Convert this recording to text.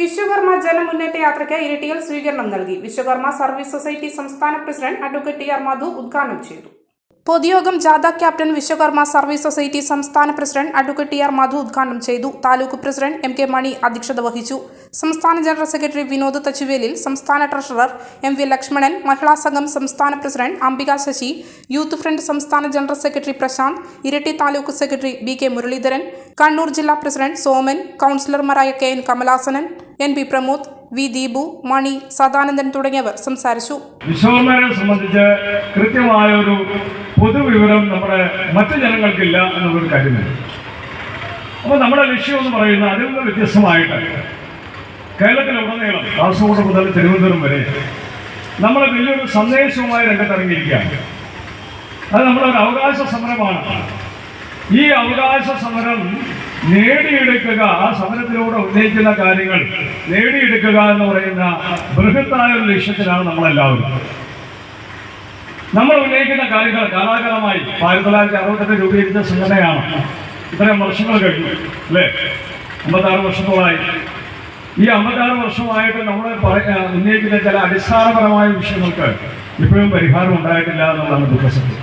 വിശ്വകർമ്മ ജനമുന്നേറ്റ യാത്രയ്ക്ക് ഇരട്ടിയിൽ സ്വീകരണം നൽകി. വിശ്വകർമ്മ സർവീസ് സൊസൈറ്റി സംസ്ഥാന president advocate T R Madhu ഉദ്ഘാടനം ചെയ്തു. പൊതുയോഗം ജാഥ ക്യാപ്റ്റൻ വിശ്വകർമ്മ സർവീസ് സൊസൈറ്റി സംസ്ഥാന president advocate T R Madhu ഉദ്ഘാടനം ചെയ്തു. Taluk president M K Mani അധ്യക്ഷത വഹിച്ചു. സംസ്ഥാന ജനറൽ സെക്രട്ടറി വിനോദ് തച്ചുവേലിൽ സംസ്ഥാന treasurer M V Lakshmanan Mahila Sangham സംസ്ഥാന president Ambika Sasi youth front സംസ്ഥാന general secretary Prashanth Iritty taluk secretary B K Muraleedharan Kannur ജില്ലാ president Soman കൗൺസിലർമാരായ K N Kamalasanan N P Pramod V Deepu Mani Sadanandan തുടങ്ങിയവർ സംസാരിച്ചു. വിശ്വകർമ്മരെ സംബന്ധിച്ച് കൃത്യമായ ഒരു പൊതുവിവരം നമ്മുടെ മറ്റു ജനങ്ങൾക്കില്ല എന്നുള്ളൊരു കാര്യമാണ് അപ്പോൾ നമ്മുടെ ലക്ഷ്യം എന്ന് പറയുന്നത് അതിൽ നിന്ന് വ്യത്യസ്തമായിട്ട് കേരളത്തിലുടനീളം കാസർഗോഡ് മുതൽ തിരുവനന്തപുരം വരെ നമ്മൾ വലിയൊരു സന്ദേശവുമായി രംഗത്തിറങ്ങിയിരിക്കുകയാണ്. അത് നമ്മുടെ ഒരു അവകാശ സമരമാണ്. ഈ അവകാശ സമരം നേടിയെടുക്കുക ആ സമരത്തിലൂടെ ഉന്നയിക്കുന്ന കാര്യങ്ങൾ നേടിയെടുക്കുക എന്ന് പറയുന്ന ബൃഹത്തായ ഒരു ലക്ഷ്യത്തിലാണ് നമ്മളെല്ലാവരും. നമ്മൾ ഉന്നയിക്കുന്ന കാര്യങ്ങൾ കാലാകാലമായി ആയിരത്തി തൊള്ളായിരത്തി അറുപത്തെട്ട് രൂപീകരിച്ച സംഘടനയാണ് ഇത്രയും വർഷങ്ങൾ കഴിഞ്ഞു അല്ലേ? അമ്പത്താറ് വർഷത്തോളായി. ഈ അമ്പത്താറ് വർഷമായിട്ട് നമ്മൾ ഉന്നയിക്കുന്ന ചില അടിസ്ഥാനപരമായ വിഷയങ്ങൾക്ക് ഇപ്പോഴും പരിഹാരം ഉണ്ടായിട്ടില്ല എന്നുള്ളതാണ് ദുഃഖസത്യം.